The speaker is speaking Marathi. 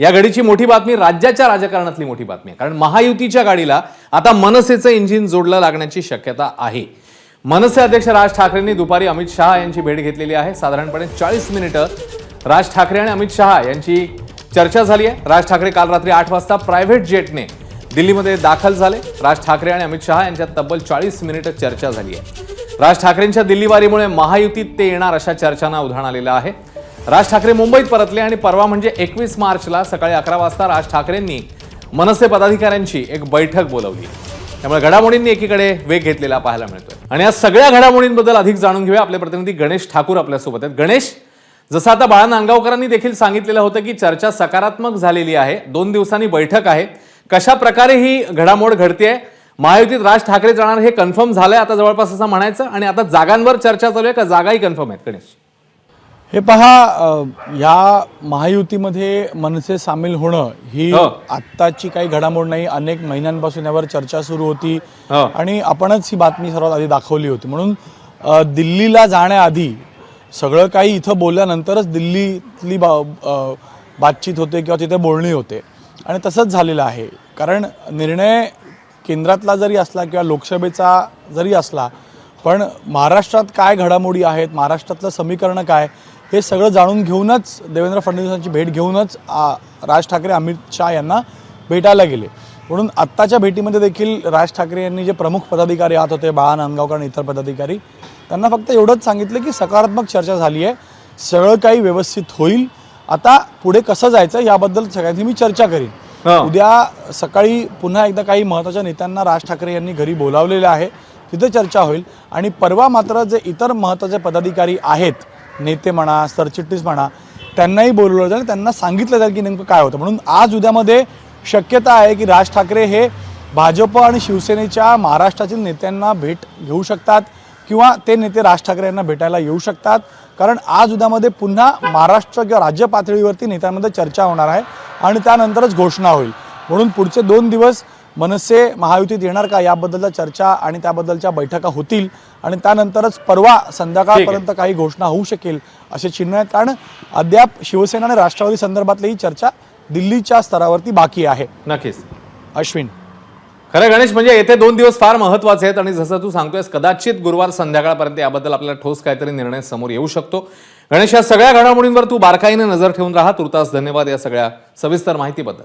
या घडीची मोठी बातमी राज्याच्या राजकारणातली मोठी बातमी आहे. कारण महायुतीच्या गाडीला आता मनसेचं इंजिन जोडलं लागण्याची शक्यता आहे. मनसे अध्यक्ष राज ठाकरेंनी दुपारी अमित शहा यांची भेट घेतलेली आहे. साधारणपणे चाळीस मिनिटं राज ठाकरे आणि अमित शहा यांची चर्चा झाली आहे. राज ठाकरे काल रात्री आठ वाजता प्रायव्हेट जेटने दिल्लीमध्ये दाखल झाले. राज ठाकरे आणि अमित शहा यांच्यात तब्बल चाळीस मिनिटं चर्चा झाली आहे. राज ठाकरेंच्या दिल्लीवारीमुळे महायुतीत ते येणार अशा चर्चांना उधाण आलेलं आहे. राज ठाकरे मुंबईत परतले आणि परवा म्हणजे एकवीस मार्चला सकाळी अकरा वाजता राज ठाकरेंनी मनसे पदाधिकाऱ्यांची एक बैठक बोलवली. त्यामुळे घडामोडींनी एकीकडे वेग घेतलेला पाहायला मिळतोय. आणि या सगळ्या घडामोडींबद्दल अधिक जाणून घेऊया आपले प्रतिनिधी गणेश ठाकूर आपल्यासोबत आहेत. गणेश जसं आता बाळा नांदगावकरांनी देखील सांगितलेलं होतं की चर्चा सकारात्मक झालेली आहे. दोन दिवसांनी बैठक आहे. कशा प्रकारे ही घडामोड घडतेय? महायुतीत राज ठाकरे जाणार हे कन्फर्म झालंय आता जवळपास असं म्हणायचं. आणि आता जागांवर चर्चा चालू आहे का? जागाही कन्फर्म आहेत गणेश. हे पहा अ, या महायुतीमध्ये मनसे सामील होणं ही हो. आत्ताची काही घडामोड नाही. अनेक महिन्यांपासून यावर चर्चा सुरू होती हो. आणि आपणच ही बातमी सर्वात आधी दाखवली होती. म्हणून अ, दिल्लीला जाण्याआधी सगळं काही इथं बोलल्यानंतरच दिल्लीतली बा अ, बातचीत होते किंवा तिथे बोलणी होते. आणि तसंच झालेलं आहे. कारण निर्णय केंद्रातला जरी असला किंवा लोकसभेचा जरी असला पण महाराष्ट्रात काय घडामोडी आहेत? महाराष्ट्रातलं समीकरण काय? हे सगळं जाणून घेऊनच देवेंद्र फडणवीसांची भेट घेऊनच राज ठाकरे अमित शहा यांना भेटायला गेले. म्हणून आत्ताच्या भेटीमध्ये देखील राज ठाकरे यांनी जे प्रमुख पदाधिकारी आहात होते बाळा नांदगावकर आणि इतर पदाधिकारी त्यांना फक्त एवढंच सांगितलं की सकारात्मक चर्चा झाली आहे सगळं काही व्यवस्थित होईल. आता पुढे कसं जायचं याबद्दल सगळ्यांनी मी चर्चा करीन. उद्या सकाळी पुन्हा एकदा काही महत्त्वाच्या नेत्यांना राज ठाकरे यांनी घरी बोलावलेलं आहे तिथे चर्चा होईल. आणि परवा मात्र जे इतर महत्त्वाचे पदाधिकारी आहेत नेते म्हणा सरचिटणीस म्हणा त्यांनाही बोलवलं जाईल त्यांना सांगितलं जाईल की नेमकं काय होतं. म्हणून आज उद्यामध्ये शक्यता आहे की राज ठाकरे हे भाजप आणि शिवसेनेच्या महाराष्ट्रातील नेत्यांना भेट घेऊ शकतात किंवा ते नेते राज ठाकरे यांना भेटायला येऊ शकतात. कारण आज उद्यामध्ये पुन्हा महाराष्ट्र किंवा राज्य पातळीवरती नेत्यांमध्ये चर्चा होणार आहे आणि त्यानंतरच घोषणा होईल. म्हणून पुढचे दोन दिवस मनसे महायुतीत येणार का याबद्दलच्या चर्चा आणि त्याबद्दलच्या बैठका होतील आणि त्यानंतरच परवा संध्याकाळपर्यंत काही घोषणा होऊ शकेल असे चिन्ह आहेत. कारण अद्याप शिवसेना आणि राष्ट्रवादी संदर्भातली ही चर्चा दिल्लीच्या स्तरावरती बाकी आहे. नक्कीच. अश्विन. खरं गणेश म्हणजे येथे दोन दिवस फार महत्त्वाचे आहेत आणि जसं तू सांगतोयस कदाचित गुरुवार संध्याकाळपर्यंत याबद्दल आपल्याला ठोस काहीतरी निर्णय समोर येऊ शकतो. गणेश या सगळ्या घडामोडींवर तू बारकाईने नजर ठेवून राहा. तुर्तास धन्यवाद या सगळ्या सविस्तर माहितीबद्दल.